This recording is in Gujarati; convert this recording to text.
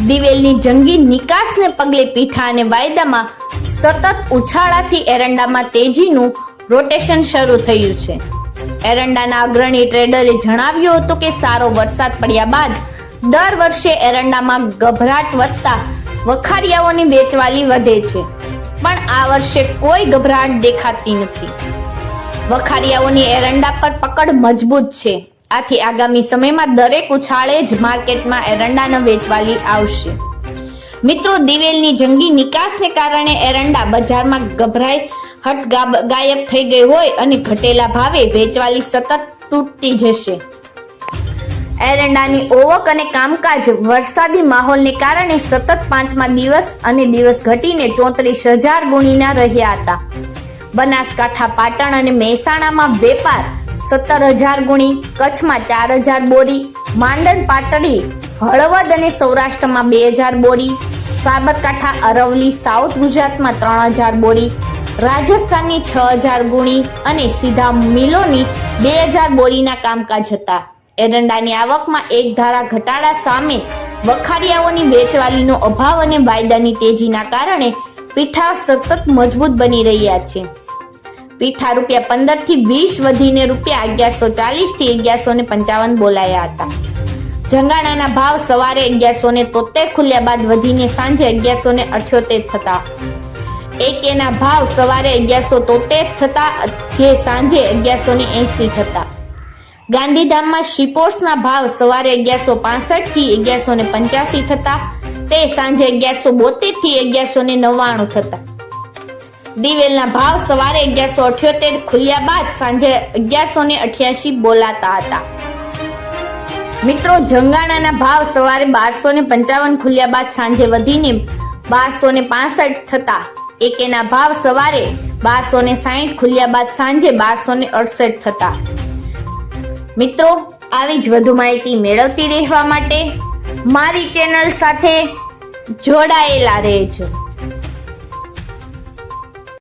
દિવેલની જંગી નિકાસને પગલે પીઠા અને વાયદામાં સતત ઉછાળાથી એરંડામાં તેજીનું રોટેશન શરૂ થયું છે. એરંડાના અગ્રણી ટ્રેડરે જણાવ્યું હતું કે સારો વરસાદ પડ્યા બાદ દર વર્ષે એરંડામાં ગભરાટ વધતા વખારિયાઓની વેચવાલી વધે છે. પણ આ વર્ષે કોઈ ગભરાટ દેખાતી નથી. વખારિયાઓની એરંડા પર પકડ મજબૂત છે. આથી આગામી સમયમાં દરેક ઉછાળે જ માર્કેટમાં એરંડાનો વેચવાલી આવશે. મિત્રો, દિવેલની જંગી નિકાસને કારણે એરંડા બજારમાં ગભરાઈ હટ ગાયબ થઈ ગઈ હોય અને ઘટેલા ભાવે વેચવાલી સતત તૂટતી જશે. એરંડાની ઓવક અને કામકાજ, વરસાદી માહોલને કારણે સતત પાંચમા દિવસ અને દિવસ ઘટીને ચોત્રીસ હજાર ગુણીના રહ્યા હતા. બનાસકાંઠા, પાટણ અને મહેસાણામાં વેપાર સત્તર હજાર ગુણી, કચ્છમાં ચાર હજાર બોરી માંડણ પાટડી, હળવદ અને સૌરાષ્ટ્રમાં બે હજાર બોરી, સાબરકાંઠા અરવલી સાઉથ ગુજરાતમાં ત્રણ હજાર બોરી, રાજસ્થાનની છ હજાર ગુણી અને સીધા મિલોની બે હજાર બોરીના કામકાજ હતા. એરંડાની આવકમાં એક ધારા ઘટાડા સામે વખારિયાઓની વેચવાલીનો અભાવ અને વાયદાની તેજીના કારણે પીઠા સતત મજબૂત બની રહ્યા છે. પીઠા રૂપિયા પંદરથી વીસ વધીને રૂપિયા અગિયારસો ચાલીસથી અગિયારસો ને પંચાવન બોલાયા હતા. જંગાણાના ભાવ સવારે અગિયારસો ને તોતેર ખુલ્યા બાદ વધીને સાંજે અગિયારસો ને અઠ્યોતેર થતા. એકેના ભાવ સવારે અગિયારસો તોતેર થતા, જે સાંજે અગિયારસો ને એસી થતા. ગાંધીધામમાં શિપોર્સના ભાવ સવારે અગિયારસો પાસઠથી અગિયારસો ને પંચ્યાસી થતા, તે સાંજે અગિયારસો બોતેરથી અગિયારસો ને નવ્વાણું થતા. દિવેલના ભાવ સવારે અગિયારસો અઠ્યોતેર ખુલ્યા બાદ સાંજે અગિયારસો ને અઠ્યાસી બોલાતા હતા. મિત્રો, જંગાણાના ભાવ સવારે બારસો ને પંચાવન ખુલ્યા બાદ સાંજે વધીને બારસો ને પાસઠ થતા. એકેના ભાવ સવારે બારસો ને સાહીઠ ખુલ્યા બાદ સાંજે બારસો ને અડસઠ થતા. મિત્રો, આવી જ વધુ માહિતી મેળવતી રહેવા માટે મારી ચેનલ સાથે જોડાયેલા રહેજો.